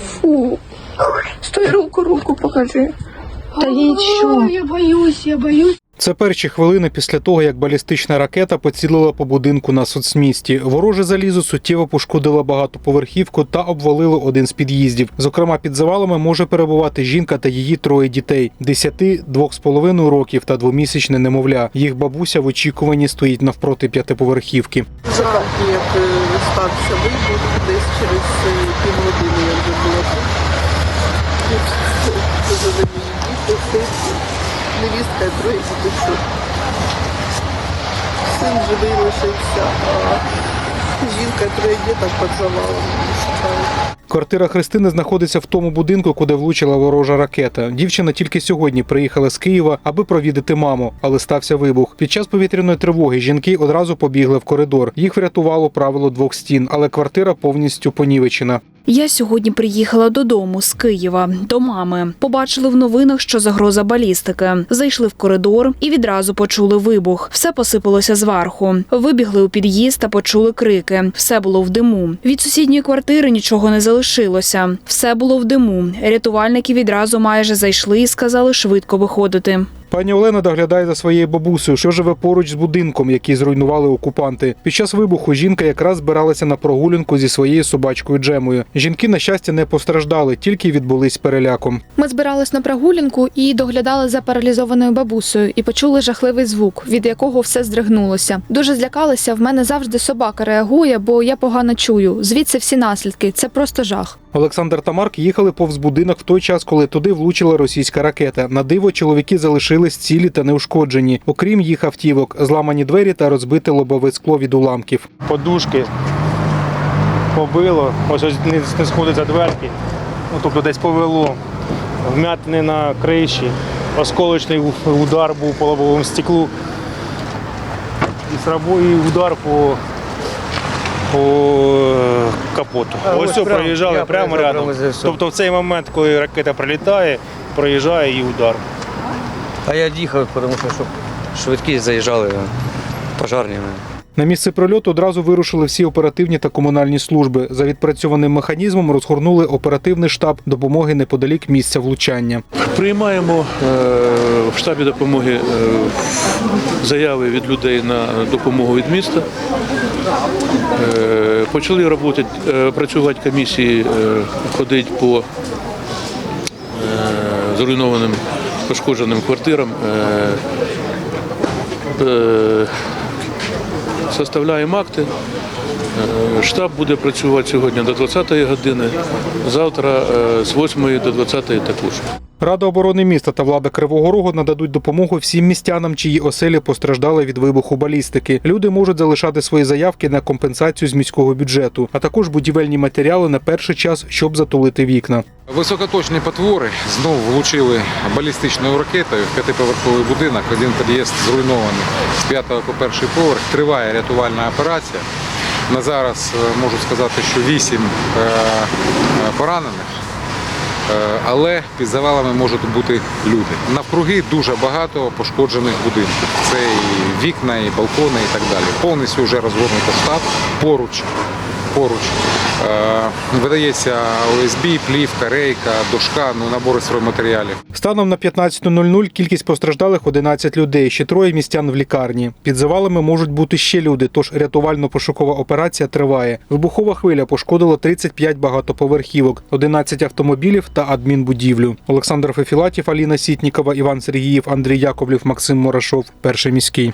Фу. Стой, руку, руку покажи. Та їй що? Я боюсь, я боюсь. Це перші хвилини після того, як балістична ракета поцілила по будинку на соцмісті. Вороже залізо суттєво пошкодило багатоповерхівку та обвалило один з під'їздів. Зокрема, під завалами може перебувати жінка та її троє дітей: 10, 2,5 років та двомісячне немовля. Їх бабуся в очікуванні стоїть навпроти п'ятиповерхівки. Жах, як е, стався десь невістка і троє. Син живий лишився, а жінка троє діток під. Квартира Христини знаходиться в тому будинку, куди влучила ворожа ракета. Дівчина тільки сьогодні приїхала з Києва, аби провідати маму, але стався вибух. Під час повітряної тривоги жінки одразу побігли в коридор. Їх врятувало правило двох стін, але квартира повністю понівечена. Я сьогодні приїхала додому з Києва до мами. Побачили в новинах, що загроза балістики. Зайшли в коридор і відразу почули вибух. Все посипалося зверху. Вибігли у під'їзд та почули крики. Все було в диму. Від сусідньої квартири нічого не залишилося. Все було в диму. Рятувальники відразу майже зайшли і сказали швидко виходити. Пані Олена доглядає за своєю бабусею, що живе поруч з будинком, який зруйнували окупанти. Під час вибуху жінка якраз збиралася на прогулянку зі своєю собачкою Джемою. Жінки, на щастя, не постраждали, тільки відбулись переляком. Ми збирались на прогулянку і доглядали за паралізованою бабусею, і почули жахливий звук, від якого все здригнулося. Дуже злякалися. В мене завжди собака реагує, бо я погано чую. Звідси всі наслідки. Це просто жах. Олександр та Марк їхали повз будинок в той час, коли туди влучила російська ракета. На диво чоловіки залишились цілі та неушкоджені, окрім їх автівок, зламані двері та розбите лобове скло від уламків. подушки побило, ось ось не, не сходиться дверки, ну, тобто десь повело, вмятини на криші, осколочний удар був по лобовому стеклу. І удар по, по капоту. ось все проїжджали прямо рядом. Тобто в цей момент, коли ракета прилітає, проїжджає і удар. А я їхав, тому що щоб швидкі заїжджали пожарні. На місце прильоту одразу вирушили всі оперативні та комунальні служби. За відпрацьованим механізмом розгорнули оперативний штаб допомоги неподалік місця влучання. Приймаємо е, в штабі допомоги е, заяви від людей на допомогу від міста. Е, Почали роботи, е, працювати комісії, ходити по е, зруйнованим пошкодженим квартирам. Е, е, Составляємо акти. Е, Штаб буде працювати сьогодні до 20-ї години, завтра е, з 8-ї до 20-ї також. Рада оборони міста та влада Кривого Рогу нададуть допомогу всім містянам, чиї оселі постраждали від вибуху балістики. Люди можуть залишати свої заявки на компенсацію з міського бюджету, а також будівельні матеріали на перший час, щоб затулити вікна. Високоточні потвори знову влучили балістичною ракетою в п'ятиповерховий будинок. Один під'їзд зруйнований з п'ятого по перший поверх. Триває рятувальна операція. На зараз е, можу сказати, що вісім е, е, поранених. Але під завалами можуть бути люди. Навкруги дуже багато пошкоджених будинків. Це і вікна, і балкони, і так далі. Повністю вже розгорнуто штаб поруч. Поруч е, видається ОСБ, плівка, рейка, дошка, ну набори стройматеріалів. Станом на 15.00 кількість постраждалих 11 людей, ще троє містян в лікарні. Під завалами можуть бути ще люди, тож рятувально-пошукова операція триває. Вибухова хвиля пошкодила 35 багатоповерхівок, 11 автомобілів та адмінбудівлю. Олександр Фефілатів, Аліна Сітнікова, Іван Сергіїв, Андрій Яковлів, Максим Мурашов. Перший міський.